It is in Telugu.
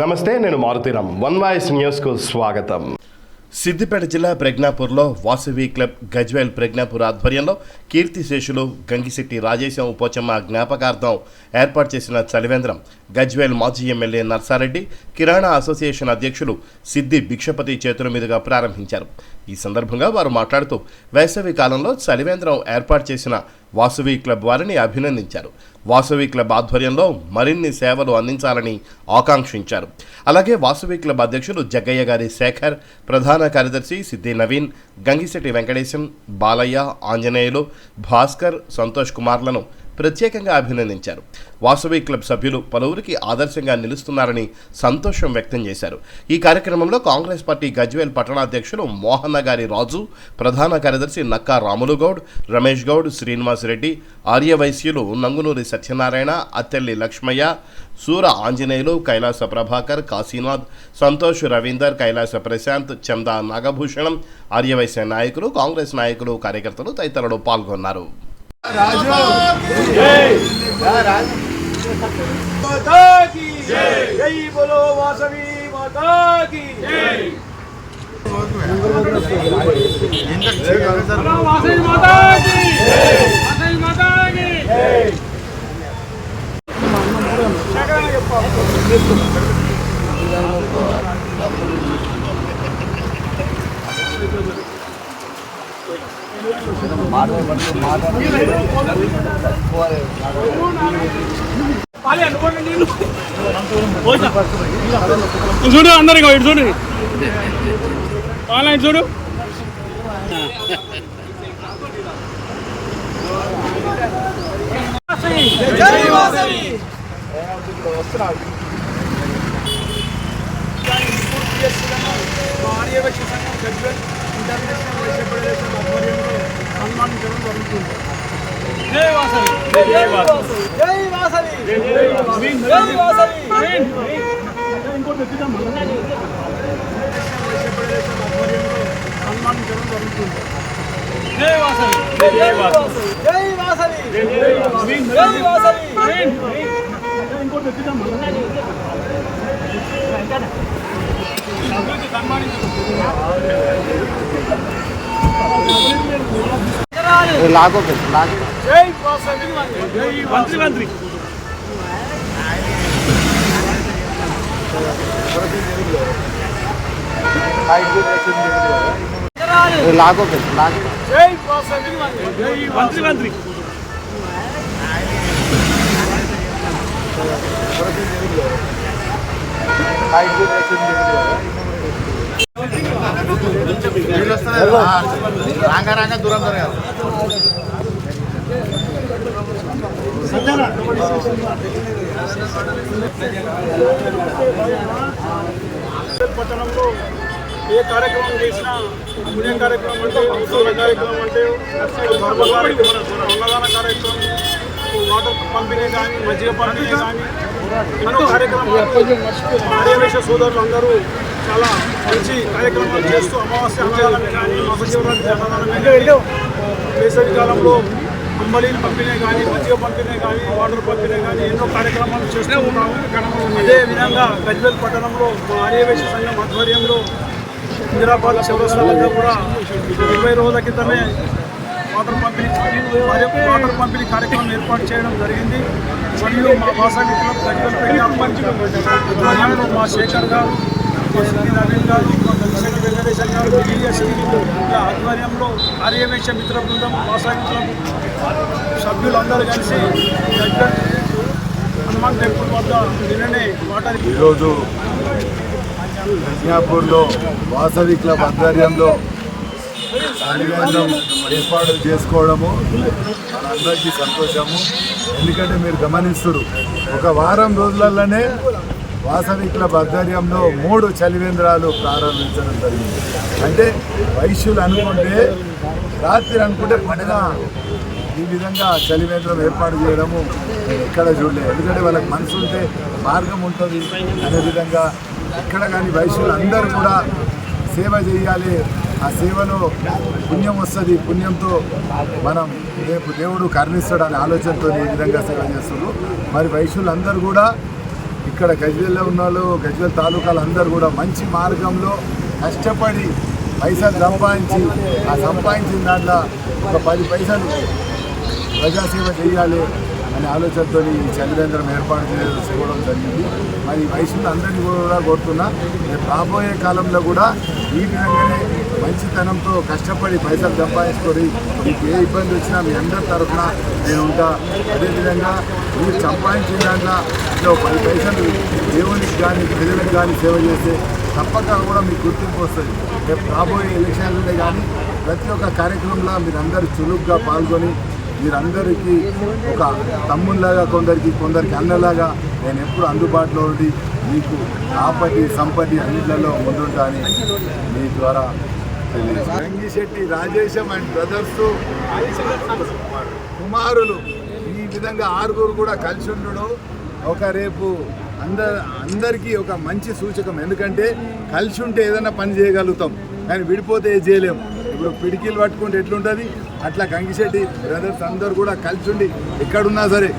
నమస్తే నేను మారుతీరామ్ వన్ వాయిస్ న్యూస్కు స్వాగతం. సిద్దిపేట జిల్లా ప్రజ్ఞాపూర్లో వాసవి క్లబ్ గజ్వేల్ ప్రజ్ఞాపూర్ ఆధ్వర్యంలో కీర్తిశేషులు గంగిశెట్టి రాజేశం పోచమ్మ జ్ఞాపకార్థం ఏర్పాటు చేసిన చలివేంద్రం గజ్వేల్ మాజీ ఎమ్మెల్యే నర్సారెడ్డి కిరాణా అసోసియేషన్ అధ్యక్షులు సిద్ది భిక్షపతి చేతుల మీదుగా ప్రారంభించారు. ఈ సందర్భంగా వారు మాట్లాడుతూ వేసవి కాలంలో చలివేంద్రం ఏర్పాటు చేసిన వాసవి క్లబ్ వారిని అభినందించారు. వాసవి క్లబ్ ఆధ్వర్యంలో మరిన్ని సేవలు అందించాలని ఆకాంక్షించారు. అలాగే వాసవి క్లబ్ అధ్యక్షులు జగ్గయ్య గారి శేఖర్ ప్రధాన కార్యదర్శి సిద్ధి నవీన్ గంగిశెట్టి వెంకటేశం బాలయ్య ఆంజనేయులు భాస్కర్ సంతోష్ కుమార్లను ప్రత్యేకంగా అభినందించారు. వాసవి క్లబ్ సభ్యులు పలువురికి ఆదర్శంగా నిలుస్తున్నారని సంతోషం వ్యక్తం చేశారు. ఈ కార్యక్రమంలో కాంగ్రెస్ పార్టీ గజ్వేల్ పట్టణాధ్యక్షులు మోహన్న గారి రాజు ప్రధాన కార్యదర్శి నక్కా రాములు గౌడ్ రమేష్ గౌడ్ శ్రీనివాస్ రెడ్డి ఆర్యవైశ్యులు నంగునూరి సత్యనారాయణ అత్తెల్లి లక్ష్మయ్య సూర ఆంజనేయులు కైలాస ప్రభాకర్ కాశీనాథ్ సంతోష్ రవీందర్ కైలాస ప్రశాంత్ చందా నాగభూషణం ఆర్యవైశ్య నాయకులు కాంగ్రెస్ నాయకులు కార్యకర్తలు తదితరులు పాల్గొన్నారు. माता की। जय। बोलो वासवी माता की। वासवी माता की। చూడు అందరు ఇక ఇటు చూడు. అందరికి ఇటు చూడు పాల సన్మానించడం జరుగుతుంది జై వాసవి. సన్మానించడం జరుగుతుంది జై వాసవి జై వాసవి జై వాసవి జై వాసవి ఇంకోటి ఎత్తుదాం వైశ్య ఫెడరేషన్ సన్మానించడం జరుగుతుంది జై వాసవి జై వాసవి జై వాసవి జై వాసవి ఇంకోటి ఎత్తుదాం జై వాసవి జై మంత్రి మంత్రి జై వాసవి జై మంత్రి మంత్రి రాంగ రాంగ దూరం జరగాలి పట్టణంలో ఏ కార్యక్రమం చేసినా పుణ్య కార్యక్రమం అంటే ఉత్సవ కార్యక్రమం అంటే అన్నదాన కార్యక్రమం వాటర్ పంపిణీ కానీ మజ్జిగ పంపిణీ కానీ ఎన్నో కార్యక్రమాలు. ఆర్యవేశ సోదరులు అందరూ చాలా మంచి కార్యక్రమాలు చేస్తూ అమావాస్య అంశాలను కానీ మహాశివరాత్రి అన్నదానం కానీ వేసవి కాలంలో అంబలీలు పంపిణీ కానీ మధ్య పంపిణీ కానీ వాటర్ పంపిణీ కానీ ఎన్నో కార్యక్రమాలు చేస్తూ ఉన్నాము. అదే విధంగా గజ్వేల్ పట్టణంలో మా ఆర్యవేశ సంఘం ఆధ్వర్యంలో హైదరాబాద్ చౌరస్తా కూడా ఇరవై రోజుల క్రితమే వాటర్ పంపిణీ వాటర్ పంపిణీ కార్యక్రమం ఏర్పాటు చేయడం జరిగింది. మరియు మా వాసవి క్లబ్ గజ్వేల్ పెట్టి ఆధ్వర్యంలో మా శేఖర్ గారు మా సిద్ధి నవీన్ గారు మా దర్శక వెంకటేశ్వర గారు బిఎస్టీ ఆధ్వర్యంలో ఆర్యవేశ మిత్ర బృందం వాసవి క్లబ్ సభ్యులందరూ కలిసి హనుమాన్ టెంపుల్ వద్ద నిన్ననే వాటర్ ఈరోజు ప్రజ్ఞాపూర్లో వాసవి క్లబ్ ఆధ్వర్యంలో అలివేంద్రం ఏర్పాటు చేసుకోవడము మనందరికీ సంతోషము. ఎందుకంటే మీరు గమనిస్తున్నారు ఒక వారం రోజులలోనే వాసవి క్లబ్ ఆధ్వర్యంలో మూడు చలివేంద్రాలు ప్రారంభించడం జరిగింది. అంటే వైశ్యులు అనుకుంటే రాత్రి అనుకుంటే పండుగ ఈ విధంగా చలివేంద్రం ఏర్పాటు చేయడము ఎక్కడ చూడలేదు ఎందుకంటే వాళ్ళకి మనసు ఉంటే మార్గం ఉంటుంది అనే విధంగా ఎక్కడ కానీ వైశ్యులు అందరూ కూడా సేవ చేయాలి. ఆ సేవలో పుణ్యం వస్తుంది. పుణ్యంతో మనం రేపు దేవుడు కరుణిస్తాడు అనే ఆలోచనతో ఈ విధంగా సేవ చేస్తున్నారు. మరి వైశ్యులందరూ కూడా ఇక్కడ గజ్వేల్లో ఉన్న వాళ్ళు గజ్వేల్ తాలూకాలు అందరూ కూడా మంచి మార్గంలో కష్టపడి పైసలు సంపాదించి ఆ సంపాదించిన దాంట్లో ఒక పది పైసలు ప్రజాసేవ చేయాలి. అనే ఆలోచనతో ఈ చలివేంద్రం ఏర్పాటు చేసుకోవడం జరిగింది. మరి ఈ అందరినీ కూడా కోరుతున్నా రేపు రాబోయే కాలంలో కూడా ఈ విధంగానే మంచితనంతో కష్టపడి పైసలు సంపాదించుకొని మీకు ఏ ఇబ్బంది వచ్చినా మీ అందరి తరఫున నేను ఉంటా. అదేవిధంగా మీరు సంపాదించిన దాంట్లో పది పైసలు దేవునికి కానీ ప్రజలకు కానీ సేవ చేస్తే తప్పక కూడా మీకు గుర్తింపు వస్తుంది. రేపు రాబోయే ఎలక్షన్లనే కానీ ప్రతి ఒక్క కార్యక్రమంలో మీరు అందరూ చురుగ్గా పాల్గొని మీరందరికీ ఒక తమ్ముళ్ళలాగా కొందరికి కొందరికి అన్నలాగా నేను ఎప్పుడు అందుబాటులో ఉండి మీకు ఆపటి సంపతి అన్నిట్లలో ముందుంటా అని మీ ద్వారా తెలియజేస్తాను. రంగిశెట్టి రాజేశం అండ్ బ్రదర్స్ కుమారులు. ఈ విధంగా ఆరుగురు కూడా కలిసి ఉండడం ఒక రేపు అందరు అందరికీ ఒక మంచి సూచకం. ఎందుకంటే కలిసి ఉంటే ఏదైనా పని చేయగలుగుతాం కానీ విడిపోతే చేయలేము. ఇప్పుడు పిడికిలు పట్టుకుంటే ఎట్లుంటుంది? అట్లా గంగిశెట్టి బ్రదర్స్ అందరు కూడా కలిసి ఉండి ఎక్కడున్నా సరే.